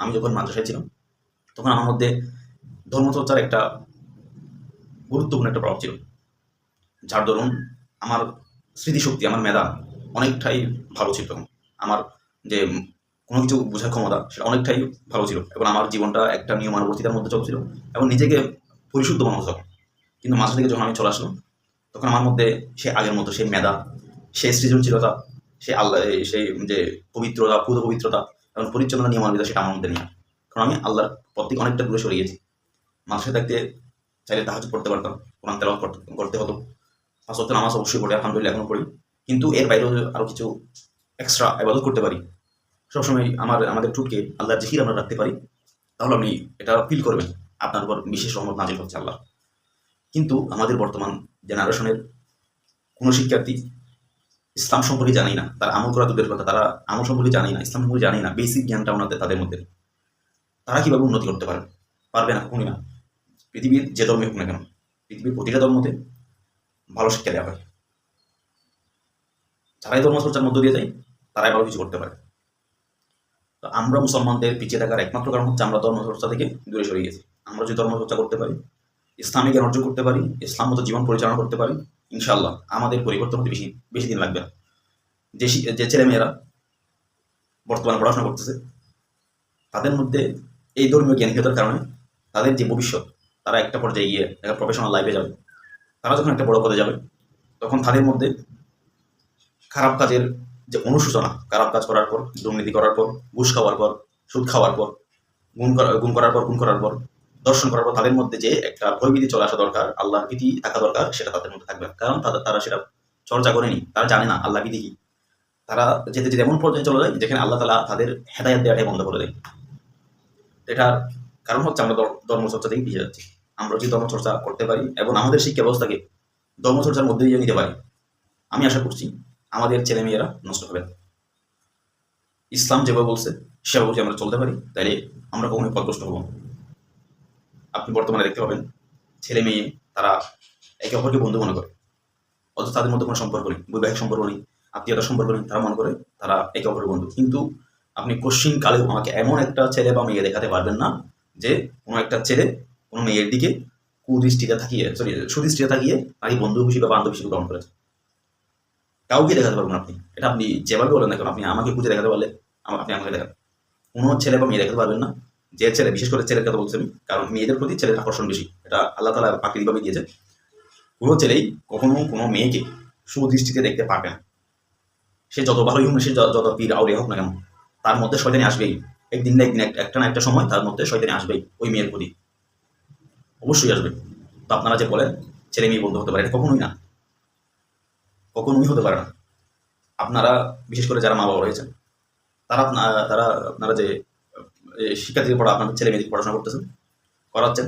আমি যখন মাদ্রাসায় ছিলাম, তখন আমার মধ্যে ধর্মচর্চার একটা গুরুত্বপূর্ণ একটা প্রভাব ছিল। যার দরুন আমার স্মৃতিশক্তি, আমার মেধা অনেকটাই ভালো ছিল। তখন আমার যে কোনো কিছু বোঝার ক্ষমতা, সেটা অনেকটাই ভালো ছিল এবং আমার জীবনটা একটা নিয়মানুবর্তিতার মধ্যে চলছিল এবং নিজেকে পরিশুদ্ধ মনে হতো। কিন্তু মাঝে থেকে যখন আমি চলে আসলাম, তখন আমার মধ্যে সে আগের মতো সেই মেধা সেই সৃজনশীলতা সেই আল্লাহ সেই যে পবিত্রতা, পুরো পবিত্রতা এবং পরিচ্ছন্নতা সেটা আমার মধ্যে নেই। কারণ আমি আল্লাহর পর থেকে অনেকটা দূরে সরে গেছি। মানুষের থাকতে চাইলে তাহাজ পড়তে পারতাম, কোরআন তেলাওয়াত করতে হতো। পাঁচ ওয়াক্ত নামাজ অবশ্যই পড়ি, আলহামদুলিল্লাহ এখনও পড়ি। কিন্তু এর বাইরেও আরও কিছু এক্সট্রা আবাদত করতে পারি, সবসময় আমার, আমাদের টুটকে আল্লাহর জিকির আমরা রাখতে পারি, তাহলে আপনি এটা ফিল করবেন, আপনার উপর বিশেষ রহমত নাজিল হচ্ছে আল্লাহ কিন্তু আমাদের বর্তমান জেনারেশনের কোনো শিক্ষার্থী ইসলাম সম্পর্কে জানি না, তারা আমল করা দূরের কথা, তারা আমল সম্পর্কে জানি না, ইসলাম সম্পর্কে জানি না বেসিক জ্ঞানটা ওনাদের, তাদের মধ্যে। তারা কীভাবে উন্নতি করতে পারে? পারবে না কখনই না। পৃথিবীর যে ধর্মে হোক না কেন, পৃথিবীর প্রতিটা ধর্মতে ভালো শিক্ষা দেওয়া হয়। যারাই ধর্মচর্চার মধ্য দিয়ে যায়, তারাই ভালো কিছু করতে পারে। তো আমরা মুসলমানদের পিছিয়ে থাকার একমাত্র কারণ হচ্ছে আমরা ধর্মচর্চা থেকে দূরে সরে গেছি। আমরা যদি ধর্মচর্চা করতে পারি ইসলামিক জ্ঞান অর্জন করতে পারি, ইসলাম মতো জীবন পরিচালনা করতে পারি ইনশাআল্লাহ আমাদের পরিবর্তন হতে বেশি বেশি দিন লাগবে। না যে যে ছেলেমেয়েরা বর্তমানে পড়াশোনা করতেছে, তাদের মধ্যে এই ধর্মীয় জ্ঞানহীনতার কারণে তাদের যে ভবিষ্যৎ, তারা একটা পর্যায়ে গিয়ে একটা প্রফেশনাল লাইফে যাবে। তারা যখন একটা বড় পদে যাবে, তখন তাদের মধ্যে খারাপ কাজের যে অনুশোচনা, খারাপ কাজ করার পর, দুর্নীতি করার পর, ঘুষ খাওয়ার পর, সুদ খাওয়ার পর, গুণ করা, গুণ করার পর, গুণ করার পর দর্শন করার পর তাদের মধ্যে যে একটা ভয়ভীতি চলে আসা দরকার, আল্লাহর ভীতি থাকা দরকার, সেটা তাদের মধ্যে থাকবে কারণ তাদের, তারা সেটা চর্চা করেনি, তারা জানে না আল্লাহ ভীতি কি। তারা যেতে যেতে এমন পর্যায়ে চলে যায় যেখানে আল্লাহ তালা তাদের হেদায়ত দেওয়াটাই বন্ধ করে দেয়। এটার কারণ হচ্ছে আমরা ধর্মচর্চা থেকে পিছিয়ে যাচ্ছি। আমরা যদি ধর্মচর্চা করতে পারি এবং আমাদের শিক্ষা ব্যবস্থাকে ধর্মচর্চার মধ্যে দিয়ে নিতে পারি, আমি আশা করছি আমাদের ছেলেমেয়েরা নষ্ট হবে ইসলাম যেভাবে বলছে, সেভাবে যদি আমরা চলতে পারি, তাহলে আমরা কখনোই পদভ্রষ্ট হব। আপনি বর্তমানে দেখতে পাবেন, ছেলে মেয়ে, তারা একে অপরকে বন্ধু মনে করে। অথচ তাদের মধ্যে কোনো সম্পর্ক নেই, বৈবাহিক সম্পর্ক নেই, আত্মীয়তার সম্পর্ক নেই, তারা মনে করে তারা একে অপরের বন্ধু। কিন্তু আপনি কোশ্চিন কালেও আমাকে এমন একটা ছেলে বা মেয়ে দেখাতে পারবেন না, যে কোনো একটা ছেলে কোনো মেয়ের দিকে কুদৃষ্টিতে থাকিয়ে সরি সুদৃষ্টিতে থাকিয়ে তাকে বন্ধু হিসেবে বা বান্ধব হিসেবে গ্রহণ করেছে। কাউকে দেখাতে পারবেন আপনি। এটা আপনি যেভাবে বলেন না কেন, আপনি আমাকে খুঁজে দেখাতে পারলে, আপনি আমাকে দেখান। কোনো ছেলে বা মেয়ে দেখাতে পারবেন না যে ছেলে, বিশেষ করে ছেলের কথা বলছি আমি কারণ মেয়েদের প্রতি ছেলের আকর্ষণ বেশি। এটা আল্লাহ তালা প্রাকৃতিকভাবে দিয়েছে কোনো ছেলেই কখনো কোনো মেয়েকে সুদৃষ্টিতে দেখতে পারবে না। সে যত ভালোই হোক না, সে যত পীর, আউলিয়া হোক না কেন, তার মধ্যে শয়তানি আসবেই। একদিন না একদিন এক- একটা না একটা সময় তার মধ্যে শয়তানি আসবেই ওই মেয়ের প্রতি। অবশ্যই আসবে। তো আপনারা যে বলেন, ছেলে মেয়ে বন্ধু হতে পারে, এটা কখনোই না। কখনোই হতে পারে না। আপনারা, বিশেষ করে যারা মা বাবা রয়েছেন, তারা তারা আপনারা যে শিক্ষার্থীদের পড়া, আপনাদের ছেলে মেয়েদের পড়াশোনা করতেছেন, করাচ্ছেন।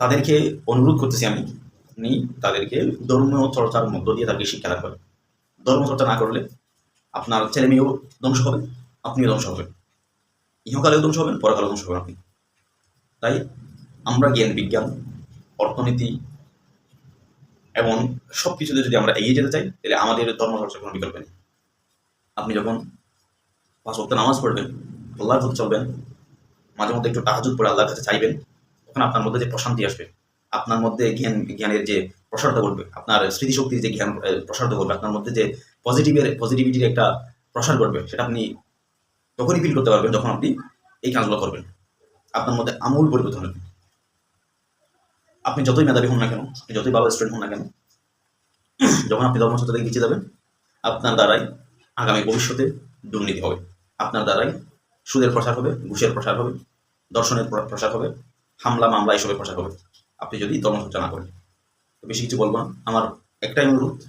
তাদেরকে অনুরোধ করতেছি আমি, আপনি তাদেরকে ধর্মীয় চর্চার মধ্য দিয়ে তাদেরকে শিক্ষা লাভ করেন। ধর্ম চর্চা না করলে আপনার ছেলে মেয়েও ধ্বংস হবে, আপনিও ধ্বংস হবেন। ইহকালেও ধ্বংস হবেন, পরকালেও ধ্বংস হবেন আপনি। তাই আমরা জ্ঞান, বিজ্ঞান, অর্থনীতি এবং সব কিছুতে যদি আমরা এগিয়ে যেতে চাই, তাহলে আমাদের ধর্মচর্চার কোনো বিকল্প নেই। আপনি যখন পাঁচ ওয়াক্ত নামাজ পড়বেন আল্লাহর প্রতি চলবেন, মাঝে মধ্যে একটু তাহাজুদ পড়ে আল্লাহর কাছে চাইবেন, তখন আপনার মধ্যে যে প্রশান্তি আসবে, আপনার মধ্যে জ্ঞান, জ্ঞানের যে প্রসারতা করবে আপনার স্মৃতিশক্তির যে জ্ঞান প্রসারিত করবে আপনার মধ্যে যে পজিটিভের পজিটিভিটির একটা প্রসার করবে সেটা আপনি তখনই ফিল করতে পারবেন যখন আপনি এই কাজগুলো করবেন। আপনার মধ্যে আমূল পরিবর্তন হবে। আপনি যতই মেধাবী হন না কেন, আপনি যতই ভালো স্টুডেন্ট হন না কেন, যখন আপনি ধর্মচর্চা থেকে যাবেন, আপনার দ্বারাই আগামী ভবিষ্যতে দুর্নীতি হবে। আপনার দ্বারাই সুদের প্রসার হবে, ঘুষের প্রসার হবে, দর্শনের প্র- প্রসার হবে, হামলা, মামলা এসবের প্রসার হবে। আপনি যদি ধর্মচর্চা না করেন। বেশি কিছু বলব না। আমার একটাই অনুরোধ,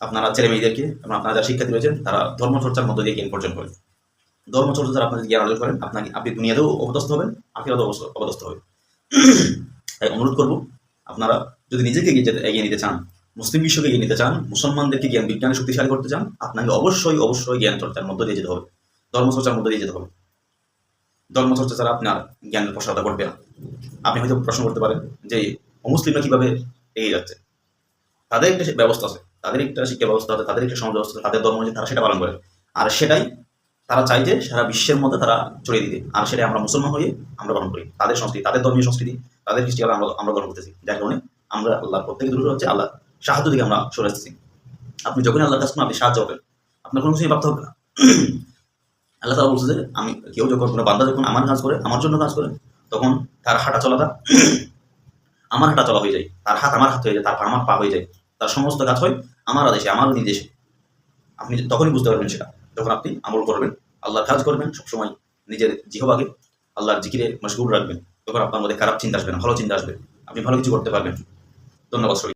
আপনারা ছেলে মেয়েদেরকে এবং আপনারা যারা শিক্ষার্থী রয়েছেন, তারা ধর্মচর্চার মধ্য দিয়ে জ্ঞান অর্জন করেন। ধর্মচর্চা দ্বারা আপনাদের জ্ঞান অর্জন করেন। আপনাকে, আপনি দুনিয়াতেও অবদস্থ হবেন অবস্থ- অবদস্থ হবে তাই অনুরোধ করব, আপনারা যদি নিজেকে এগিয়ে নিতে চান, মুসলিম বিশ্বকে এগিয়ে নিতে চান, মুসলমানদেরকে জ্ঞান বিজ্ঞানে শক্তিশালী করতে চান, আপনাকে অবশ্যই অবশ্যই জ্ঞান চর্চার মধ্য দিয়ে যেতে হবে। ধর্মচর্চার মধ্য দিয়ে যেতে হবে। ধর্মচর্চা ছাড়া আপনার জ্ঞানের প্রসারতা করবে না। আপনি হয়তো প্রশ্ন করতে পারেন যে, অমুসলিমরা কীভাবে এগিয়ে যাচ্ছে? তাদের একটা ব্যবস্থা আছে, তাদের একটা শিক্ষা ব্যবস্থা আছে, তাদের একটা সমাজ ব্যবস্থা আছে, তাদের ধর্ম আছে, তারা সেটা পালন করে। আর সেটাই তারা চাই যে, সারা বিশ্বের মধ্যে তারা ছড়িয়ে দিতে। আর সেটাই আমরা মুসলমান হয়ে আমরা গ্রহণ করি। তাদের সংস্কৃতি, তাদের ধর্মীয় সংস্কৃতি, তাদের কৃষ্টি আমরা আমরা গ্রহণ করতেছি। যার কারণে আমরা আল্লাহ প্রত্যেকে দূরে হচ্ছে আল্লাহ সাহায্য দিকে আমরা সরে আসতেছি। আপনি যখনই আল্লাহর কাছে আপনি সাহায্য হবেন আপনার কোনো কিছুই ভাবতে হবে না। আল্লাহ তালা বলছে যে, আমি কেউ যখন কোনো বান্দা যখন আমার কাজ করে, আমার জন্য কাজ করে, তখন তার হাঁটা চলাটা আমার হাঁটা চলা হয়ে যায়, তার হাত আমার হাত হয়ে যায়, তার পা আমার পা হয়ে যায়, তার সমস্ত কাজ হয় আমার আদেশে, আমার নির্দেশে। আপনি তখনই বুঝতে পারবেন সেটা, যখন আপনি আমল করবেন, আল্লাহর কাজ করবেন, সবসময় নিজের জিহবাগে আল্লাহর জিকিরে মশগুল রাখবেন, তখন আপনার মধ্যে খারাপ চিন্তা আসবে না, ভালো চিন্তা আসবে, আপনি ভালো কিছু করতে পারবেন। ধন্যবাদ সবাই